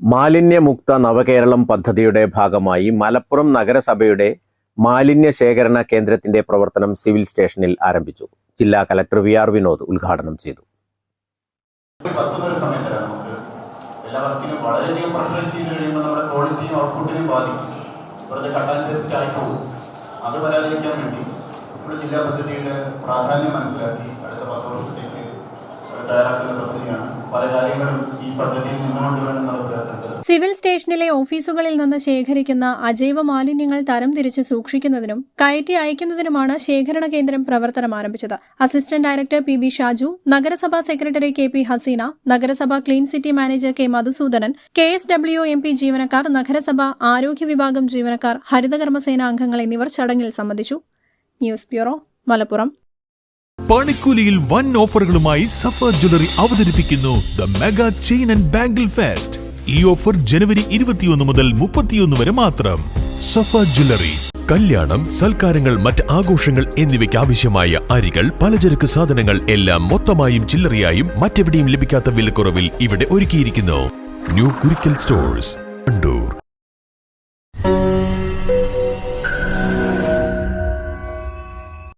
മാലിന്യമുക്ത നവകേരളം പദ്ധതിയുടെ ഭാഗമായി മലപ്പുറം നഗരസഭയുടെ മാലിന്യ ശേഖരണ കേന്ദ്രത്തിന്റെ പ്രവർത്തനം സിവിൽ സ്റ്റേഷനിൽ ആരംഭിച്ചു. ജില്ലാ കലക്ടർ വി ആർ വിനോദ് ഉദ്ഘാടനം ചെയ്തു. അത് വരാതിരിക്കാൻ വേണ്ടി നമ്മുടെ ജില്ലാ പദ്ധതിയുടെ പ്രാധാന്യം മനസ്സിലാക്കി സിവിൽ സ്റ്റേഷനിലെ ഓഫീസുകളിൽ നിന്ന് ശേഖരിക്കുന്ന അജൈവ മാലിന്യങ്ങൾ തരംതിരിച്ച് സൂക്ഷിക്കുന്നതിനും കയറ്റി അയക്കുന്നതിനുമാണ് ശേഖരണ കേന്ദ്രം പ്രവർത്തനം ആരംഭിച്ചത്. Assistant director P B Shaju നഗരസഭാ സെക്രട്ടറി കെ പി ഹസീന നഗരസഭാ clean city manager K Madhusoodanan K S W M P ജീവനക്കാർ നഗരസഭ ആരോഗ്യ വിഭാഗം ജീവനക്കാർ ഹരിതകർമ്മസേന അംഗങ്ങൾ എന്നിവർ ചടങ്ങിൽ സംബന്ധിച്ചു. News bureau Malappuram. പണിക്കൂലിയിൽ വൻ ഓഫറുകളുമായി സഫർ ജ്വല്ലറി അവതരിപ്പിക്കുന്നു the mega chain and bangle fest. ഈ ഓഫർ ജനുവരി ഇരുപത്തിയൊന്ന് മുതൽ മുപ്പത്തിയൊന്ന് വരെ മാത്രം. സഫർ ജ്വല്ലറി കല്യാണം സൽക്കാരങ്ങൾ മറ്റ് ആഘോഷങ്ങൾ എന്നിവയ്ക്ക് ആവശ്യമായ അരികൾ പലചരക്ക് സാധനങ്ങൾ എല്ലാം മൊത്തമായും ചില്ലറയായും മറ്റെവിടെയും ലഭിക്കാത്ത വിലക്കുറവിൽ ഇവിടെ ഒരുക്കിയിരിക്കുന്നു. ന്യൂ കുരിക്കൽ സ്റ്റോഴ്സ് കണ്ടു